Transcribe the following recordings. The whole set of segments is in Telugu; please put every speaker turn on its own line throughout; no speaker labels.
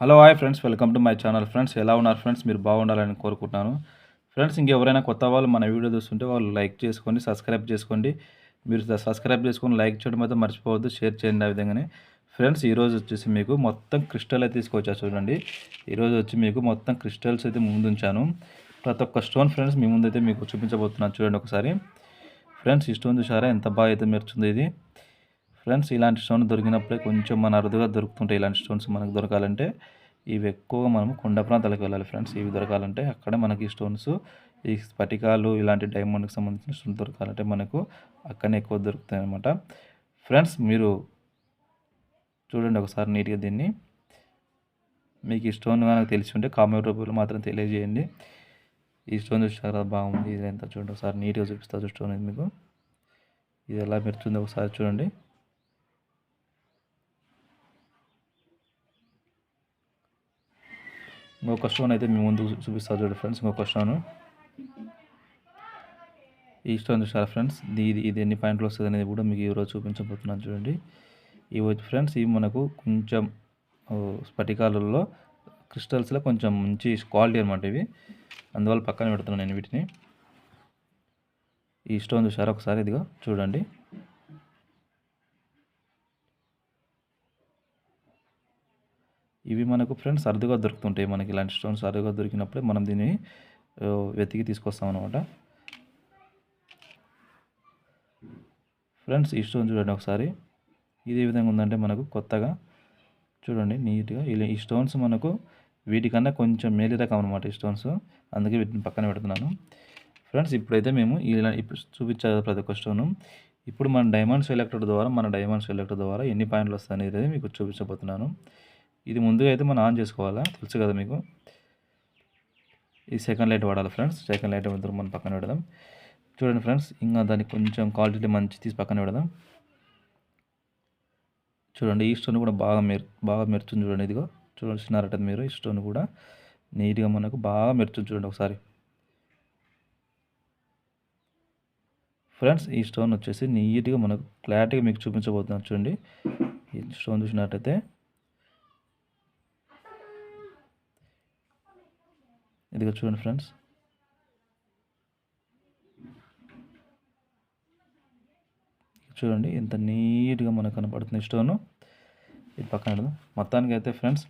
Hello hi friends. Welcome to my channel friends. ఎలా ఉన్నారు ఫ్రెండ్స్? మీరు బాగుండాలని కోరుకుంటున్నాను. ఫ్రెండ్స్ ఇంకెవరైనా కొత్త వాళ్ళు మన వీడియో చూస్తుంటే వాళ్ళు లైక్ చేసుకోండి సబ్స్క్రైబ్ చేసుకోండి. మీరు సబ్స్క్రైబ్ చేసుకొని లైక్ చేయడం అయితే మర్చిపోవద్దు షేర్ చేయండి ఆ విధంగానే. ఫ్రెండ్స్ ఈరోజు వచ్చేసి మీకు మొత్తం క్రిస్టల్ అయితే తీసుకొచ్చా చూడండి. ఈరోజు వచ్చి మీకు మొత్తం క్రిస్టల్స్ అయితే ముందుంచాను. ప్రతి ఒక్క స్టోన్ ఫ్రెండ్స్ మీ ముందు అయితే మీకు చూపించబోతున్నాను చూడండి ఒకసారి. ఫ్రెండ్స్ ఈ స్టోన్ చూసారా ఎంత బాగా అయితే మెరుచుంది ఇది. ఫ్రెండ్స్ ఇలాంటి స్టోన్ దొరికినప్పుడే కొంచెం మన అరుదుగా దొరుకుతుంటాయి. ఇలాంటి స్టోన్స్ మనకు దొరకాలంటే ఇవి ఎక్కువగా మనం కొండ ప్రాంతాలకు వెళ్ళాలి ఫ్రెండ్స్. ఇవి దొరకాలంటే అక్కడే మనకి స్టోన్స్ ఈ స్ఫటికాలు ఇలాంటి డైమండ్కి సంబంధించిన స్టోన్ దొరకాలంటే మనకు అక్కడనే ఎక్కువ దొరుకుతాయి అనమాట ఫ్రెండ్స్ మీరు చూడండి ఒకసారి నీట్గా దీన్ని. మీకు ఈ స్టోన్ కనుక తెలిసి ఉంటే కామెంట్ రూపంలో మాత్రం తెలియజేయండి. ఈ స్టోన్ చూసారా బాగుంది. ఇది ఎంత చూడండి ఒకసారి నీట్గా చూపిస్తా స్టోన్ ఇది మీకు. ఇది ఎలా మెరుతుందో ఒకసారి చూడండి. ఇంకొక స్టోన్ అయితే మీ ముందు చూపిస్తారు చూడండి ఫ్రెండ్స్ ఇంకొక స్టోన్ ఈ స్టోన్ చూసారా ఫ్రెండ్స్ ఇది ఇది ఎన్ని పాయింట్లు వస్తుంది అనేది కూడా మీకు ఈరోజు చూపించబోతున్నాను చూడండి. ఇవి వచ్చి ఫ్రెండ్స్ ఇవి మనకు కొంచెం స్ఫటికాలలో క్రిస్టల్స్లో కొంచెం మంచి క్వాలిటీ అనమాట ఇవి. అందువల్ల పక్కన పెడుతున్నాను నేను వీటిని. ఈ స్టోన్ చూసారా ఒకసారి ఇదిగో చూడండి ఇవి మనకు ఫ్రెండ్స్ అరుదుగా దొరుకుతుంటాయి. మనకి ఇలాంటి స్టోన్స్ అరుదుగా దొరికినప్పుడే మనం దీన్ని వెతికి తీసుకొస్తాం అనమాట ఫ్రెండ్స్ ఈ స్టోన్ చూడండి ఒకసారి. ఇది ఏ విధంగా ఉందంటే మనకు కొత్తగా చూడండి నీట్గా. ఇలా ఈ స్టోన్స్ మనకు వీటికన్నా కొంచెం మేలి రకం అనమాట ఈ స్టోన్స్. అందుకే వీటిని పక్కన పెడుతున్నాను. ఫ్రెండ్స్ ఇప్పుడైతే మేము ఇలా ఇప్పుడు చూపించే ప్రతి ఒక్క స్టోను. ఇప్పుడు మన డైమండ్ సెలెక్టర్ ద్వారా మన డైమండ్ సెలెక్టర్ ద్వారా ఎన్ని పాయింట్లు వస్తాయి అనేది మీకు చూపించబోతున్నాను. ఇది ముందుగా అయితే మనం ఆన్ చేసుకోవాలా? తెలుసు కదా మీకు? ఈ సెకండ్ లైట్ వాడాలి ఫ్రెండ్స్. సెకండ్ లైట్ మాత్రం మనం పక్కన పెడదాం. చూడండి ఫ్రెండ్స్ ఇంకా దానికి కొంచెం క్వాలిటీ మంచి తీసి పక్కన పెడదాం. చూడండి ఈ స్టోన్ కూడా బాగా మెరు బాగా మెరుచుంది చూడండి ఇదిగో. చూసినారట మీరు ఈ స్టోన్ కూడా నీట్గా మనకు బాగా మెరుచుంది చూడండి ఒకసారి. ఫ్రెండ్స్ ఈ స్టోన్ వచ్చేసి నీట్గా మనకు క్లారిటీగా మీకు చూపించబోతున్నాను చూడండి. ఈ స్టోన్ చూసినట్టయితే ఇదిగో చూడండి ఫ్రెండ్స్. చూడండి ఎంత నీట్గా మనకు కనపడుతుంది స్టోను. ఇది పక్కన పెడదాం. మొత్తానికి అయితే ఫ్రెండ్స్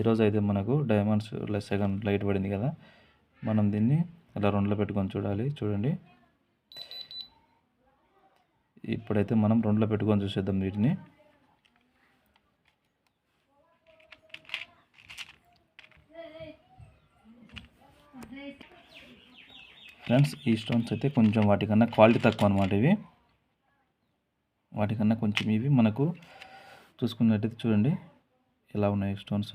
ఈరోజు అయితే మనకు డైమండ్స్ సెకండ్ లైట్ పడింది కదా. మనం దీన్ని ఇలా రెండులో పెట్టుకొని చూడాలి. చూడండి. ఇప్పుడైతే మనం రెండులో పెట్టుకొని చూసేద్దాం వీటిని. ఫ్రెండ్స్ ఈ స్టోన్స్ అయితే కొంచెం వాటికన్నా క్వాలిటీ తక్కువ అనమాట ఇవి. వాటికన్నా కొంచెం ఇవి మనకు చూసుకున్నట్టయితే చూడండి. ఎలా ఉన్నాయి స్టోన్స్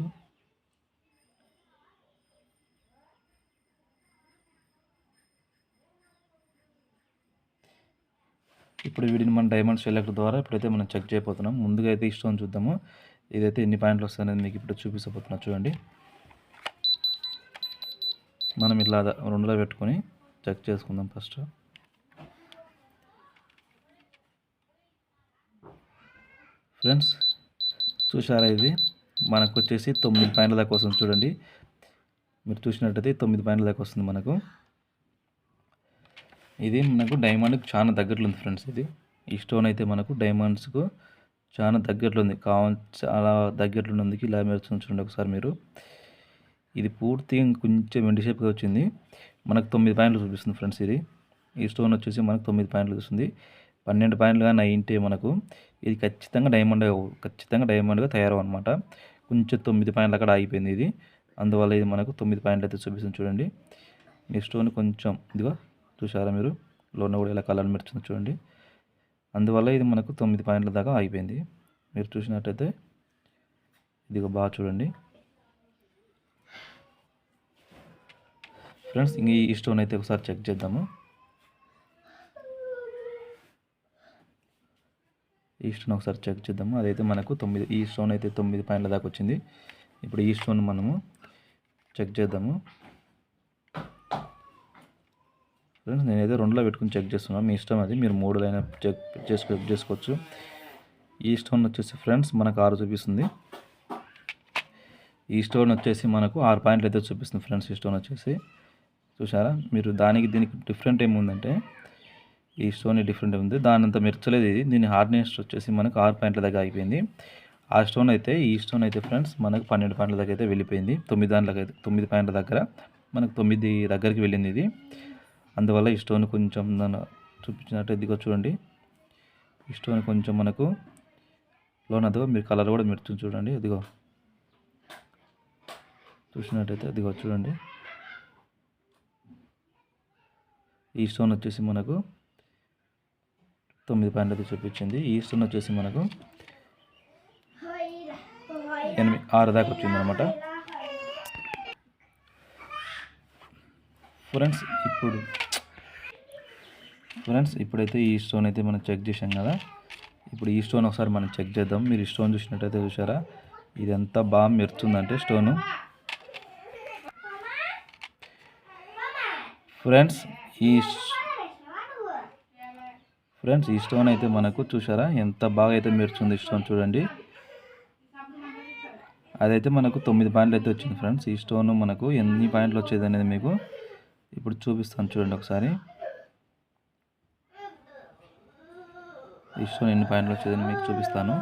ఇప్పుడు వీటిని మన డైమండ్ సెలెక్ట్ ద్వారా ఇప్పుడైతే మనం చెక్ చేయబోతున్నాం. ముందుగా అయితే ఈ స్టోన్ చూద్దాము. ఇదైతే ఎన్ని పాయింట్లు వస్తాయనేది మీకు ఇప్పుడు చూపించబోతున్నా చూడండి. మనం ఇట్లా రెండులో పెట్టుకొని చెక్ చేసుకుందాం ఫస్ట్ ఫ్రెండ్స్ చూసారా ఇది? మనకు వచ్చేసి తొమ్మిది పాయింట్ల దాకా వస్తుంది చూడండి. మీరు చూసినట్టయితే తొమ్మిది పాయింట్ల దాకా వస్తుంది మనకు. ఇది మనకు డైమండ్కి చాలా దగ్గరలో ఉంది ఫ్రెండ్స్ ఇది. ఈ స్టోన్ అయితే మనకు డైమండ్స్కు చాలా దగ్గరలో ఉంది. కావాలి చాలా దగ్గరలో ఉంది ఇలా మీరు చూడండి ఒకసారి మీరు. ఇది పూర్తిగా కొంచెం వెండి షేప్గా వచ్చింది. మనకు తొమ్మిది పాయింట్లు చూపిస్తుంది ఫ్రెండ్స్ ఇది. ఈ స్టోన్ వచ్చేసి మనకు తొమ్మిది పాయింట్లు చూస్తుంది. పన్నెండు పాయింట్లు కానీ అయింటే మనకు ఇది ఖచ్చితంగా డైమండ్ ఖచ్చితంగా డైమండ్గా తయారవన్నమాట కొంచెం తొమ్మిది పాయింట్లు అక్కడ ఆగిపోయింది ఇది. అందువల్ల ఇది మనకు తొమ్మిది పాయింట్లు అయితే చూపిస్తుంది చూడండి. ఈ స్టోన్ కొంచెం ఇదిగో చూసారా మీరు? లోన కూడా ఇలా కలర్ మెరుచుంది చూడండి. అందువల్ల ఇది మనకు తొమ్మిది పాయింట్ల దాకా ఆగిపోయింది. మీరు చూసినట్టయితే ఇదిగో బాగా చూడండి. ఫ్రెండ్స్ ఇంక ఈ స్టోన్ అయితే ఒకసారి చెక్ చేద్దాము. ఈ స్టోన్ ఒకసారి చెక్ చేద్దాము. అదైతే మనకు తొమ్మిది ఈ స్టోన్ అయితే తొమ్మిది పాయింట్ల దాకా వచ్చింది. ఇప్పుడు ఈ స్టోన్ మనము చెక్ చేద్దాము. ఫ్రెండ్స్ నేనైతే రెండులో పెట్టుకుని చెక్ చేస్తున్నాను మీ ఇష్టం అది మీరు మూడులో అయినా చెక్ చేసుకో చేసుకోవచ్చు. ఈ స్టోన్ వచ్చేసి ఫ్రెండ్స్ మనకు ఆరు చూపిస్తుంది. ఈ స్టోన్ వచ్చేసి మనకు ఆరు పాయింట్లు అయితే చూపిస్తుంది ఫ్రెండ్స్ ఈ స్టోన్ వచ్చేసి. చూసారా మీరు దానికి దీనికి డిఫరెంట్ ఏముందంటే ఈ స్టోన్ డిఫరెంట్ ఉంది దాని అంత మెర్చలేదు ఇది. దీని హార్డ్నెస్ వచ్చేసి మనకు ఆరు పాయింట్ల దగ్గర అయిపోయింది ఆ స్టోన్ అయితే ఈ స్టోన్ అయితే ఫ్రెండ్స్ మనకు పన్నెండు పాయింట్ల దగ్గర అయితే వెళ్ళిపోయింది. తొమ్మిది దాంట్లో అయితే తొమ్మిది పాయింట్ల దగ్గర మనకు తొమ్మిది దగ్గరికి వెళ్ళింది ఇది. అందువల్ల ఈ స్టోన్ కొంచెం నన్ను చూపించినట్టు ఇదిగో చూడండి. ఈ స్టోన్ కొంచెం మనకు లోన్ అదిగో మీరు కలర్ కూడా మెరుచుని చూడండి. ఇదిగో చూసినట్టయితే అదిగో చూడండి. ఈ స్టోన్ వచ్చేసి మనకు తొమ్మిది పాయింట్ అయితే చూపించింది. ఈ స్టోన్ వచ్చేసి మనకు ఎనిమిది ఆరు దాకా వచ్చింది అనమాట ఫ్రెండ్స్ ఇప్పుడు ఫ్రెండ్స్ ఇప్పుడైతే ఈ స్టోన్ అయితే మనం చెక్ చేసాం కదా. ఇప్పుడు ఈ స్టోన్ ఒకసారి మనం చెక్ చేద్దాం. మీరు ఈ స్టోన్ చూసినట్టయితే చూసారా ఇది ఎంత బాగా మెరుతుందంటే స్టోను. ఫ్రెండ్స్ ఈ ఫ్రెండ్స్ ఈ స్టోన్ అయితే మనకు చూసారా ఎంత బాగా అయితే మెరుచుంది ఈ స్టోన్ చూడండి. అదైతే మనకు తొమ్మిది పాయింట్లు అయితే వచ్చింది ఫ్రెండ్స్. ఈ స్టోన్ మనకు ఎన్ని పాయింట్లు వచ్చేది అనేది మీకు ఇప్పుడు చూపిస్తాను చూడండి ఒకసారి. ఈ స్టోన్ ఎన్ని పాయింట్లు వచ్చేదని మీకు చూపిస్తాను.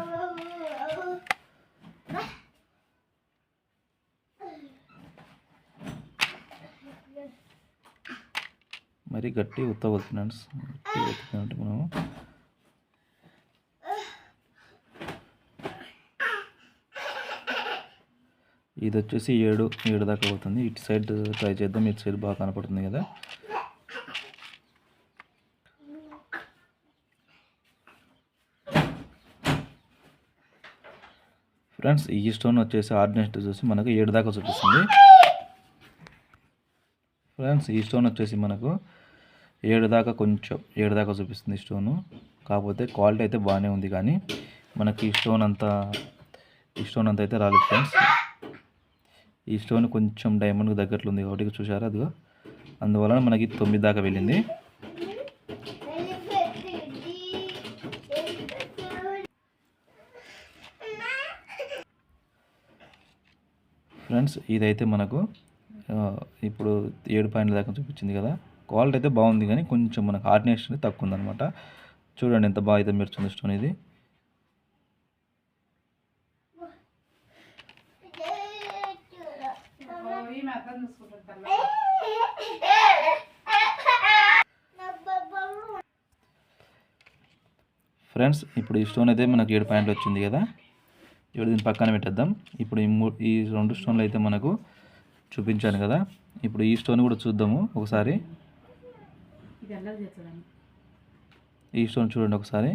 మరి గట్టి ఉత్తగొత్తున్నాడు ఫ్రెండ్స్. గట్టి ఉత్తుకుంటే మనము ఇది వచ్చేసి ఏడు ఏడు దాకా అవుతుంది ఇటు సైడ్ ట్రై చేద్దాం. ఇటు సైడ్ బాగా కనపడుతుంది కదా. ఫ్రెండ్స్ ఈ స్టోన్ వచ్చేసి ఆర్డినెస్ట్ చూసి మనకు ఏడు దాకా చూపిస్తుంది. ఫ్రెండ్స్ ఈ స్టోన్ వచ్చేసి మనకు ఏడు దాకా కొంచెం ఏడు దాకా చూపిస్తుంది స్టోను కాకపోతే క్వాలిటీ అయితే బాగానే ఉంది కానీ మనకి ఈ స్టోన్ అంతా ఈ స్టోన్ అంతా అయితే రాలేదు ఫ్రెండ్స్ ఈ స్టోన్ కొంచెం డైమండ్కి దగ్గరలో ఉంది కాబట్టి చూసారా అదిగో. అందువలన మనకి తొమ్మిది దాకా వెళ్ళింది. ఫ్రెండ్స్ ఇదైతే మనకు ఇప్పుడు ఏడు పాయింట్ల దాకా చూపించింది కదా. క్వాలిటీ అయితే బాగుంది కానీ కొంచెం మనకు హార్డ్నెస్ అనేది తక్కువ ఉందన్నమాట. చూడండి ఎంత బాగా అయితే మెరుస్తుంది స్టోన్ ఇది. ఫ్రెండ్స్ ఇప్పుడు ఈ స్టోన్ అయితే మనకు ఏడు పాయింట్లు వచ్చింది కదా. ఇప్పుడు దీన్ని పక్కన పెట్టేద్దాం. ఇప్పుడు ఈ మూ ఈ రెండు స్టోన్లు అయితే మనకు చూపించాను కదా. ఇప్పుడు ఈ స్టోన్ కూడా చూద్దాము ఒకసారి. ఈ స్టోన్ చూడండి ఒకసారి.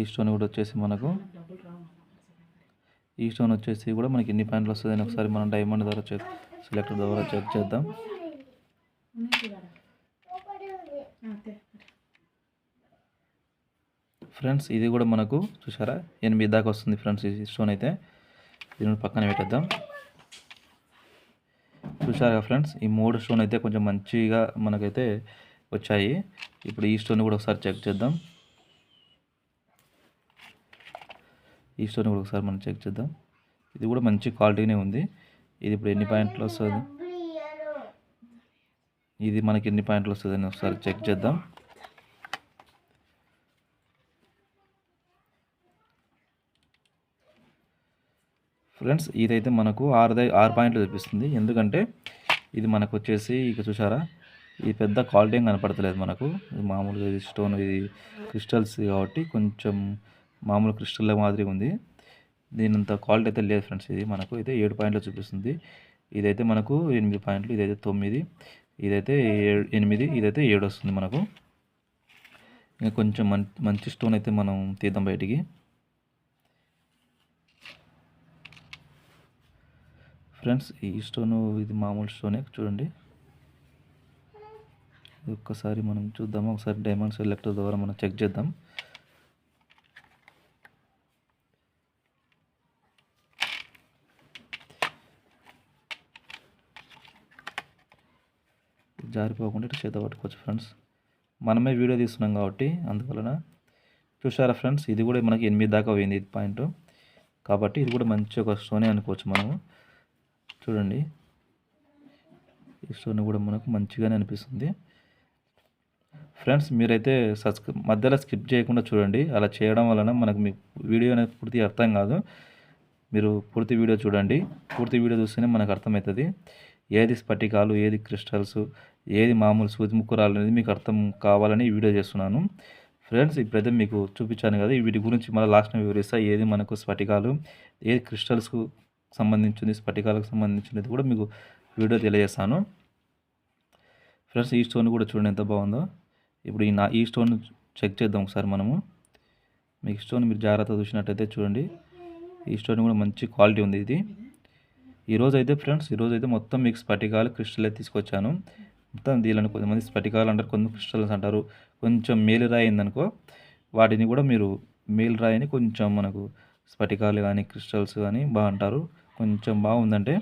ఈ స్టోన్ కూడా వచ్చేసి మనకు ఈ స్టోన్ వచ్చేసి కూడా మనకి ఎన్ని పాయింట్లు వస్తుందని ఒకసారి మనం డైమండ్ ద్వారా చెక్ సెలెక్టర్ ద్వారా చెక్ చేద్దాం. ఫ్రెండ్స్ ఇది కూడా మనకు చూసారా ఎనిమిది దాకా వస్తుంది ఫ్రెండ్స్ ఈ స్టోన్ అయితే. దీన్ని పక్కన పెట్టేద్దాం. చూసారా ఫ్రెండ్స్? ఈ మూడు స్టోన్ అయితే కొంచెం మంచిగా మనకైతే వచ్చాయి. ఇప్పుడు ఈ స్టోన్ కూడా ఒకసారి చెక్ చేద్దాం. ఈ స్టోన్ కూడా ఒకసారి మనం చెక్ చేద్దాం. ఇది కూడా మంచి క్వాలిటీనే ఉంది. ఇది ఇప్పుడు ఎన్ని పాయింట్లు వస్తుంది? ఇది మనకి ఎన్ని పాయింట్లు వస్తుందని ఒకసారి చెక్ చేద్దాం. ఫ్రెండ్స్ ఇదైతే మనకు ఆరు ఆరు పాయింట్లు చూపిస్తుంది. ఎందుకంటే ఇది మనకు వచ్చేసి ఇక చూసారా ఇది పెద్ద క్వాలిటీ ఏం కనపడతలేదు మనకు. ఇది మామూలుగా ఇది స్టోన్ ఇది క్రిస్టల్స్ కాబట్టి కొంచెం మామూలు క్రిస్టల్ మాదిరి ఉంది. దీనింత క్వాలిటీ అయితే లేదు ఫ్రెండ్స్ ఇది మనకు. అయితే ఏడు పాయింట్లు చూపిస్తుంది. ఇదైతే మనకు ఎనిమిది పాయింట్లు ఇదైతే తొమ్మిది ఇదైతే ఏడు ఎనిమిది ఇదైతే ఏడు వస్తుంది మనకు. ఇంకా కొంచెం మంచి స్టోన్ అయితే మనం తీద్దాం బయటికి. ఫ్రెండ్స్ ఈ స్టోను ఇది మామూలు స్టోనే చూడండి. ఇది ఒక్కసారి మనం చూద్దాం ఒకసారి డైమండ్ సెలెక్టర్ ద్వారా మనం చెక్ చేద్దాం. జారిపోకుండా ఇటు చేత పట్టుకోవచ్చు ఫ్రెండ్స్. మనమే వీడియో తీస్తున్నాం కాబట్టి అందువలన చూసారా ఫ్రెండ్స్? ఇది కూడా మనకి ఎనిమిది దాకా పోయింది ఇది పాయింట్. కాబట్టి ఇది కూడా మంచి ఒక స్టోనే అనుకోవచ్చు మనము. చూడండి. ఈ స్టోన్ కూడా మనకు మంచిగానే అనిపిస్తుంది. ఫ్రెండ్స్ మీరైతే సబ్స్క్రై మధ్యలో స్కిప్ చేయకుండా చూడండి. అలా చేయడం వలన మనకు మీ వీడియో అనేది పూర్తి అర్థం కాదు. మీరు పూర్తి వీడియో చూడండి. పూర్తి వీడియో చూస్తేనే మనకు అర్థమవుతుంది. ఏది స్ఫటికాలు ఏది క్రిస్టల్స్ ఏది మామూలు సూది ముక్కురాలు అనేది మీకు అర్థం కావాలని వీడియో చేస్తున్నాను. ఫ్రెండ్స్ ఇప్పుడైతే మీకు చూపించాను కదా వీటి గురించి మళ్ళీ లాస్ట్ వివరిస్తా. ఏది మనకు స్ఫటికాలు ఏది క్రిస్టల్స్కు సంబంధించింది స్ఫటికాలకు సంబంధించినది కూడా మీకు వీడియో తెలియజేస్తాను. ఫ్రెండ్స్ ఈ స్టోన్ కూడా చూడండి ఎంత బాగుందో. ఇప్పుడు ఈ నా ఈ స్టోన్ చెక్ చేద్దాం ఒకసారి మనము. మీకు స్టోన్ మీరు జాగ్రత్తగా చూసినట్టయితే చూడండి. ఈ స్టోన్ కూడా మంచి క్వాలిటీ ఉంది ఇది. ఈరోజు అయితే ఫ్రెండ్స్ ఈరోజు అయితే మొత్తం మీకు స్ఫటికాలు క్రిస్టలే తీసుకొచ్చాను. మొత్తం దీనిలో కొంతమంది స్ఫటికాలు అంటారు కొంతమంది క్రిస్టల్స్ అంటారు. కొంచెం మేలు రాయిందనుకో వాటిని కూడా మీరు మేలు రాయిని కొంచెం మనకు స్ఫటికాలు కానీ క్రిస్టల్స్ కానీ బాగా అంటారు కొంచెం బాగుందంటే